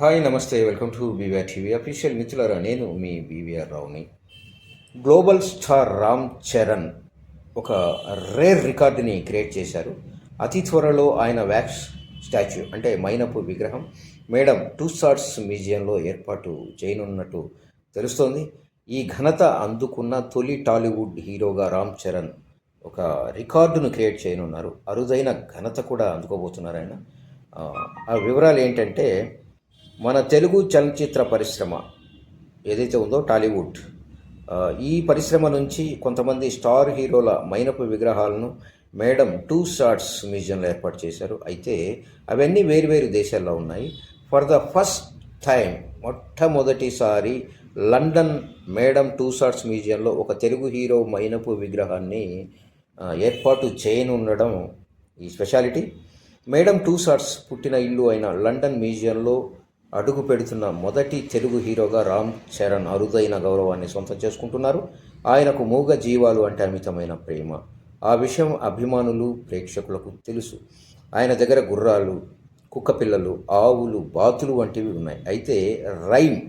Hi నమస్తే welcome to BVR TV. Official మిత్రులారా నేను మీ బీవీఆర్ రావుని. గ్లోబల్ స్టార్ రామ్ చరణ్ ఒక రేర్ రికార్డుని క్రియేట్ చేశారు. అతి త్వరలో ఆయన వ్యాక్స్ స్టాచ్యూ అంటే మైనపు విగ్రహం మేడం టూ స్టార్స్ మ్యూజియంలో ఏర్పాటు చేయనున్నట్టు తెలుస్తోంది. ఈ ఘనత అందుకున్న తొలి టాలీవుడ్ హీరోగా రామ్ చరణ్ ఒక రికార్డును క్రియేట్ చేయనున్నారు. అరుదైన ఘనత కూడా అందుకోబోతున్నారు ఆయన. ఆ, ఆ వివరాలు ఏంటంటే మన తెలుగు చలనచిత్ర పరిశ్రమ ఏదైతే ఉందో టాలీవుడ్ ఈ పరిశ్రమ నుంచి కొంతమంది స్టార్ హీరోల మైనపు విగ్రహాలను మేడం టూ షార్ట్స్ మ్యూజియంలో ఏర్పాటు చేశారు. అయితే అవన్నీ వేరువేరు దేశాల్లో ఉన్నాయి. ఫర్ ద ఫస్ట్ టైం మొట్టమొదటిసారి లండన్ మేడం టూ షార్ట్స్ మ్యూజియంలో ఒక తెలుగు హీరో మైనపు విగ్రహాన్ని ఏర్పాటు చేయనుండడం ఈ స్పెషాలిటీ. మేడం టూ సార్ట్స్ పుట్టిన ఇల్లు అయిన లండన్ మ్యూజియంలో అడుగు పెడుతున్న మొదటి తెలుగు హీరోగా రామ్ చరణ్ అరుదైన గౌరవాన్ని సొంతం చేసుకుంటున్నారు. ఆయనకు మూగ జీవాలు అంటే అమితమైన ప్రేమ. ఆ విషయం అభిమానులు ప్రేక్షకులకు తెలుసు. ఆయన దగ్గర గుర్రాలు కుక్కపిల్లలు ఆవులు బాతులు వంటివి ఉన్నాయి. అయితే రైమ్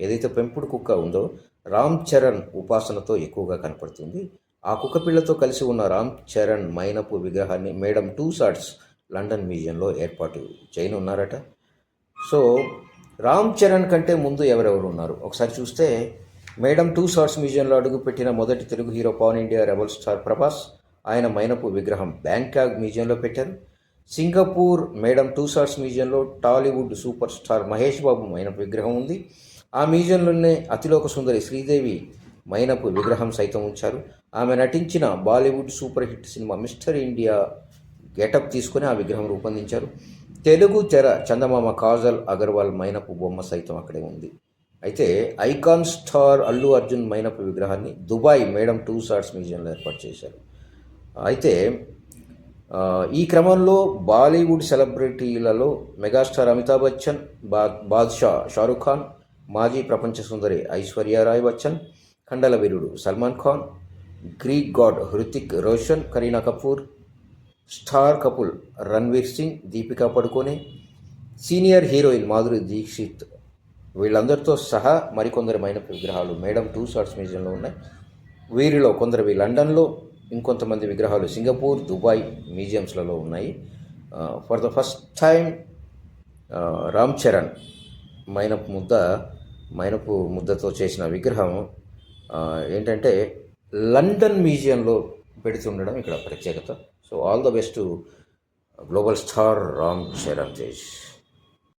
ఏదైతే పెంపుడు కుక్క ఉందో రామ్ చరణ్ ఉపాసనతో ఎక్కువగా కనపడుతుంది. ఆ కుక్కపిల్లతో కలిసి ఉన్న రామ్ చరణ్ మైనపు విగ్రహాన్ని మేడం టూ సార్ట్స్ లండన్ మ్యూజియంలో ఏర్పాటు చేయనున్నారట. సో రామ్ చరణ్ కంటే ముందు ఎవరెవరు ఉన్నారు? ఒకసారి చూస్తే మేడం టూ సార్స్ మ్యూజియంలో అడుగుపెట్టిన మొదటి Telugu hero Pawan India rebel star Prabhas ఆయన మైనపు విగ్రహం బ్యాంకాక్ మ్యూజియంలో పెట్టారు. సింగపూర్ మేడం టూ సార్స్ మ్యూజియంలో Tollywood super star Mahesh Babu మైనపు విగ్రహం ఉంది. ఆ మ్యూజియంలోనే అతిలోక సుందరి శ్రీదేవి మైనపు విగ్రహం సైతం ఉంచారు. ఆమె నటించిన Bollywood super hit cinema Mister India getup తీసుకుని ఆ విగ్రహం రూపొందించారు. తెలుగు తెర చందమామ కాజల్ అగర్వాల్ మైనపు బొమ్మ సైతం అక్కడే ఉంది. అయితే ఐకాన్ స్టార్ అల్లు అర్జున్ మైనపు విగ్రహాన్ని దుబాయ్ మేడం టూ సార్ట్స్ మ్యూజియంలో ఏర్పాటు చేశారు. అయితే ఈ క్రమంలో బాలీవుడ్ సెలబ్రిటీలలో మెగాస్టార్ అమితాబ్ బచ్చన్ బా బాద్షా షారుఖ్ ఖాన్ మాజీ ప్రపంచ సుందరి ఐశ్వర్య రాయ్ బచ్చన్ ఖండల వీరుడు Salman Khan Greek god Hrithik Roshan Kareena Kapoor star couple Ranveer Singh Deepika Padukone senior heroine Madhuri Dixit వీళ్ళందరితో సహా మరికొందరు మైనపు విగ్రహాలు. మేడం టూ షార్ట్స్ మ్యూజియంలో ఉన్నాయి. వీరిలో కొందరివి లండన్లో ఇంకొంతమంది విగ్రహాలు సింగపూర్ దుబాయ్ మ్యూజియంస్లలో ఉన్నాయి. For the first time Ram Charan మైనపు ముద్ద మైనపు ముద్దతో చేసిన విగ్రహం ఏంటంటే లండన్ మ్యూజియంలో పెడుతుండడం ఇక్కడ ప్రత్యేకత. So all the best global star Ram Charan Tej